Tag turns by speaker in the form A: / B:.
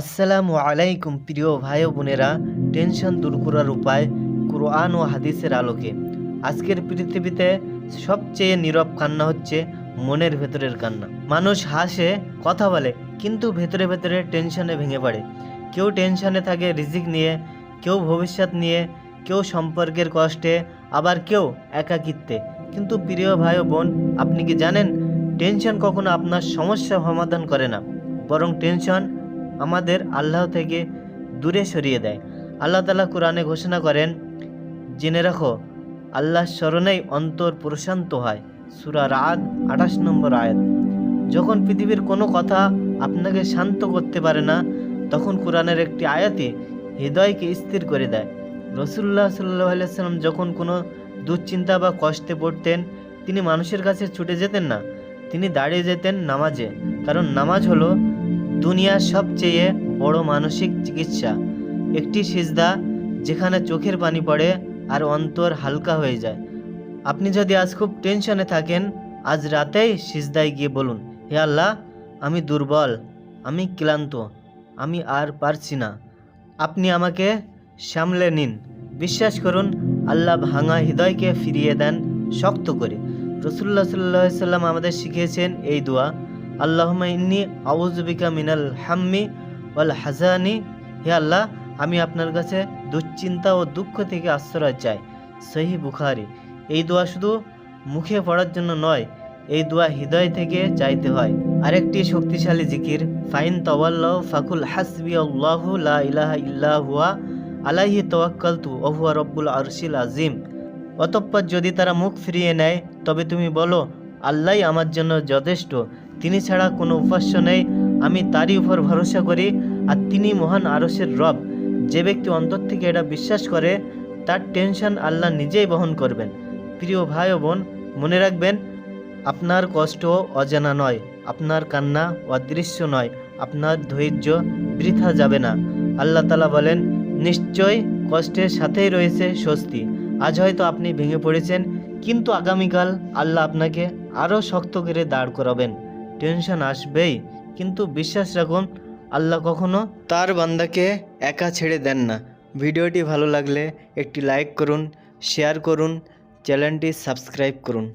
A: আসসালামু আলাইকুম প্রিয় ভাই বোনেরা, টেনশন দূর করার উপায় কোরআন ও হাদিসের আলোকে। আজকের পৃথিবীতে সবচেয়ে নীরব কান্না হচ্ছে মনের ভেতরের কান্না। মানুষ হাসে, কথা বলে, কিন্তু ভেতরে ভেতরে টেনশনে ভেঙে পড়ে। কেউ টেনশনে থাকে রিজিক নিয়ে, কেউ ভবিষ্যৎ নিয়ে, কেউ সম্পর্কের কষ্টে, আবার কেউ একাকিত্বে। কিন্তু প্রিয় ভাই বোন, আপনি কি জানেন, টেনশন কখনো আপনার সমস্যা সমাধান করে না। বরং টেনশন আমাদের আল্লাহ থেকে দূরে সরিয়ে দেয়। আল্লাহ তালা কোরআনে ঘোষণা করেন, জেনে রাখো আল্লাহর স্মরণেই অন্তর প্রশান্ত হয়। সুরা রাত আঠাশ নম্বর আয়াত। যখন পৃথিবীর কোনো কথা আপনাকে শান্ত করতে পারে না, তখন কোরআনের একটি আয়াতে হৃদয়কে স্থির করে দেয়। রসুল্লাহ সাল্লাহ যখন কোনো দুশ্চিন্তা বা কষ্টে পড়তেন, তিনি মানুষের কাছে ছুটে যেতেন না, তিনি দাঁড়িয়ে যেতেন নামাজে। কারণ নামাজ হলো দুনিয়ার সবচেয়ে বড় মানসিক চিকিৎসা। একটি সিজদা যেখানে চোখের পানি পড়ে আর অন্তর হালকা হয়ে যায়। আপনি যদি আজ খুব টেনশনে থাকেন, আজ রাতেই সিজদায় গিয়ে বলুন, হে আল্লাহ, আমি দুর্বল, আমি ক্লান্ত, আমি আর পারছি না। আপনি আমাকে সামলে নিন। বিশ্বাস করুন, আল্লাহ ভাঙা হৃদয়কে ফিরিয়ে দেন শক্ত করে। রসুল্লাহ সাল্লাহ সাল্লাম আমাদের শিখিয়েছেন এই দোয়া আউজবিকা হাম্মি ওয়াল হাজানি হে আল্লাহ, আমি আপনার কাছে দুশ্চিন্তা ও দুঃখ থেকে আশ্রয় চাই। সহি বুখারি, এই দোয়া শুধু মুখে পড়ার জন্য নয়, এই দোয়া হৃদয় থেকে চাইতে হয়। আরেকটি শক্তিশালী জিকির, ফাইন তওয়াল্লাহ ফাকুল হাসবি আল্লাহু লা ইলাহা ইল্লা হুয়া, আলাইহি তওয়াক্কালতু ওহুয়া রব্বুল আরশিল আজিম অতঃপর যদি তারা মুখ ফিরিয়ে নেয়, তবে তুমি বলো, আল্লাহই আমার জন্য যথেষ্ট। তিনি ছাড়া কোনো উপাস্য নেই। আমি তারই উপর ভরসা করি আর তিনি মহান আরসের রব। যে ব্যক্তি অন্তর থেকে এটা বিশ্বাস করে, তার টেনশন আল্লাহ নিজেই বহন করবেন। প্রিয় ভাই ও বোন, মনে রাখবেন, আপনার কষ্ট অজানা নয়, আপনার কান্না অদৃশ্য নয়, আপনার ধৈর্য বৃথা যাবে না। আল্লাহ তালা বলেন, নিশ্চয় কষ্টের সাথেই রয়েছে স্বস্তি। আজ হয়তো আপনি ভেঙে পড়েছেন, কিন্তু আগামীকাল আল্লাহ আপনাকে আরও শক্ত করে দাঁড় করাবেন। টেনশন আসবেই। কিন্তু বিশ্বাস রাখুন, আল্লাহ কখনো তার বান্দাকে একা ছেড়ে দেন না। ভিডিওটি ভালো লাগলে একটি লাইক করুন, শেয়ার করুন, চ্যানেলটি সাবস্ক্রাইব করুন।